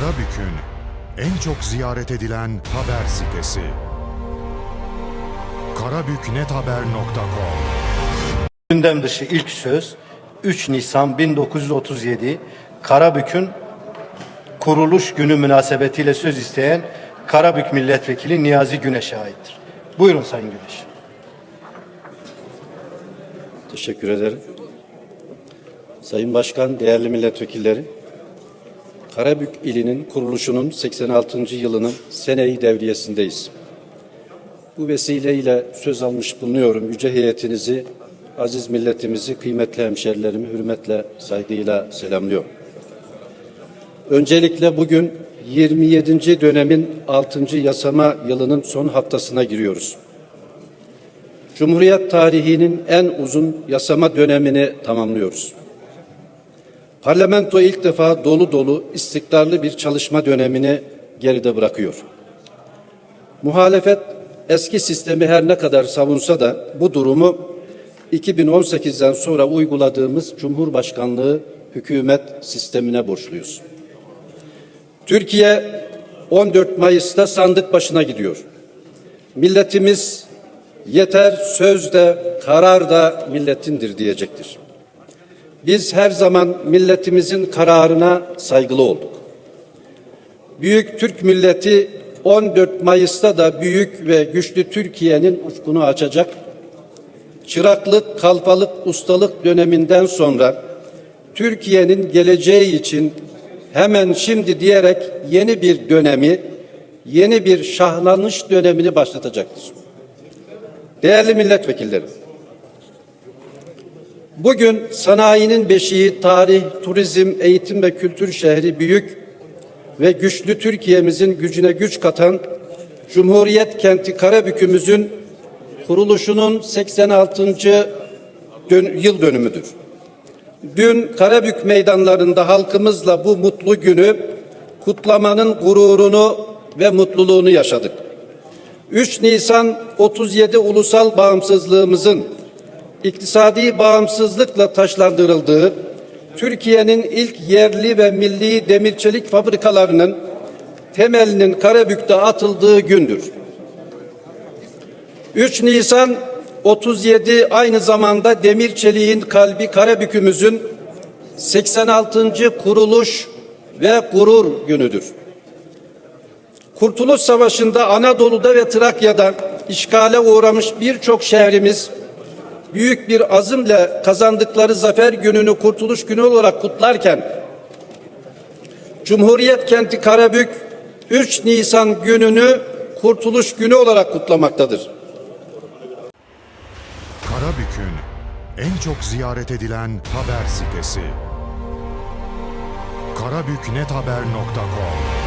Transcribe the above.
Karabük'ün en çok ziyaret edilen haber sitesi. karabüknethaber.com Gündem dışı ilk söz 3 Nisan 1937 Karabük'ün kuruluş günü münasebetiyle söz isteyen Karabük Milletvekili Niyazi Güneş'e aittir. Buyurun Sayın Güneş. Teşekkür ederim. Sayın Başkan, değerli milletvekilleri, Karabük ilinin kuruluşunun 86. yılının seneyi devriyesindeyiz. Bu vesileyle söz almış bulunuyorum. Yüce heyetinizi, aziz milletimizi, kıymetli hemşerilerimi hürmetle, saygıyla selamlıyorum. Öncelikle bugün 27. dönemin 6. yasama yılının son haftasına giriyoruz. Cumhuriyet tarihinin en uzun yasama dönemini tamamlıyoruz. Parlamento ilk defa dolu dolu istikrarlı bir çalışma dönemini geride bırakıyor. Muhalefet eski sistemi her ne kadar savunsa da bu durumu 2018'den sonra uyguladığımız Cumhurbaşkanlığı hükümet sistemine borçluyuz. Türkiye 14 Mayıs'ta sandık başına gidiyor. Milletimiz yeter söz de karar da milletindir diyecektir. Biz her zaman milletimizin kararına saygılı olduk. Büyük Türk milleti 14 Mayıs'ta da büyük ve güçlü Türkiye'nin ufkunu açacak. Çıraklık, kalfalık, ustalık döneminden sonra Türkiye'nin geleceği için hemen şimdi diyerek yeni bir dönemi, yeni bir şahlanış dönemini başlatacaktır. Değerli milletvekilleri, bugün sanayinin beşiği, tarih, turizm, eğitim ve kültür şehri büyük ve güçlü Türkiye'mizin gücüne güç katan Cumhuriyet kenti Karabük'ümüzün kuruluşunun 86. dön- yıl dönümüdür. Dün Karabük meydanlarında halkımızla bu mutlu günü kutlamanın gururunu ve mutluluğunu yaşadık. 3 Nisan 37 ulusal bağımsızlığımızın iktisadi bağımsızlıkla taşlandırıldığı, Türkiye'nin ilk yerli ve milli demir çelik fabrikalarının temelinin Karabük'te atıldığı gündür. 3 Nisan 37 aynı zamanda demir çeliğin kalbi Karabük'ümüzün 86. kuruluş ve gurur günüdür. Kurtuluş Savaşı'nda Anadolu'da ve Trakya'da işgale uğramış birçok şehrimiz büyük bir azimle kazandıkları zafer gününü Kurtuluş Günü olarak kutlarken Cumhuriyet kenti Karabük 3 Nisan gününü Kurtuluş Günü olarak kutlamaktadır. Karabük'ün en çok ziyaret edilen haber sitesi. karabüknethaber.com